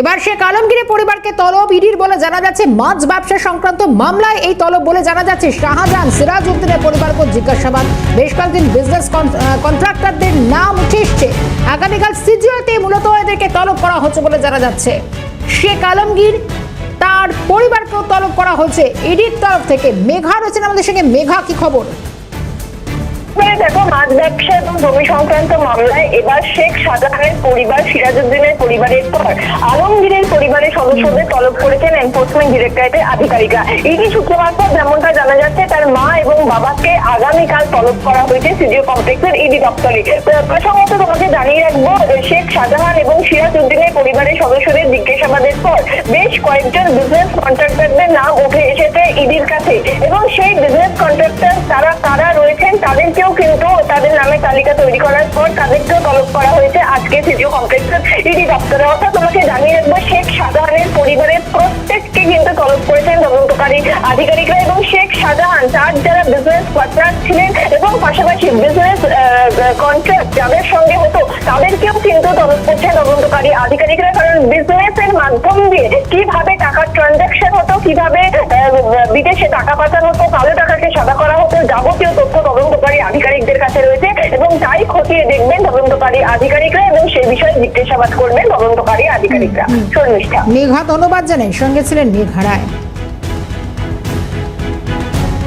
এবার শেখ আলমগীর পরিবারকে তলব ইডির বলে জানা যাচ্ছে, মাছ ব্যবসা সংক্রান্ত মামলায় এই তলব বলে জানা যাচ্ছে, শাহজাহান সিরাজ উদ্দিনের পরিবারকে জিজ্ঞাসাবাদ। বেশ কয়েকদিন বিজনেস কন্ট্রাক্টরদের নাম উঠে এসছে আগামীকাল সিজিওতে মূলত এদেরকে তলব করা হচ্ছে বলে জানা যাচ্ছে। শেখ আলমগীর তার পরিবারকেও তলব করা হচ্ছে ইডির তরফ থেকে মেঘা রয়েছেন আমাদের সঙ্গে। মেঘা, কি খবর? দেখো, মাছ ব্যবসা এবং জমি সংক্রান্ত মামলায় এবার শেখ শাহজাহানের পরিবার, সিরাজউদ্দিনের পরিবারের পর আলমগীরের পরিবারের সদস্যদের তলব করেছেন এনফোর্সমেন্ট ডিরেক্টরেটের আধিকারিকরা। ইডি সূত্র মারফত যেমনটা জানা যাচ্ছে, তার মা এবং বাবাকে আগামীকাল তলব করা হয়েছে সিজিও কমপ্লেক্সের ইডি দপ্তরে। প্রসঙ্গত তোমাকে জানিয়ে রাখব শেখ শাহজাহান এবং সিরাজউদ্দিনের পরিবারের সদস্যদের জিজ্ঞাসাবাদের পর বেশ কয়েকজন বিজনেস কন্ট্রাক্টরদের নাম উঠে এসেছে ইডির কাছে এবং সেই বিজনেস নামে তালিকা তৈরি করার পর তাদেরকেও তলব করা হয়েছে। আজকে সিজিও কমপ্লেক্সের ইডি দপ্তরে অর্থাৎ তোমাকে জানিয়ে রাখব, শেখ শাহজাহানের পরিবারের প্রত্যেককে কিন্তু তলব করেছেন তদন্তকারী আধিকারিকরা এবং শেখ শাহজাহান তার যারা বিজনেস পার্টনার ছিলেন এবং পাশাপাশি বিজনেস কন্ট্রাক্ট যাদের সঙ্গে হতো, তাদেরকেও কিন্তু তলব করছেন তদন্তকারী আধিকারিকরা। কারণ বিজনেসের মাধ্যম দিয়ে কীভাবে টাকার ট্রানজাকশন হতো, কীভাবে বিদেশে টাকা পাঠানো হতো, কালো টাকাকে সাদা রয়েছে এবং তাই খতিয়ে দেখবেন তদন্তকারী আধিকারিকরা এবং সেই বিষয়ে জিজ্ঞাসাবাদ করবেন তদন্তকারী আধিকারিকরা। শর্মিষ্ঠা। মেঘা ধন্যবাদ জানাই। সঙ্গে ছিলেন মেঘা রায়।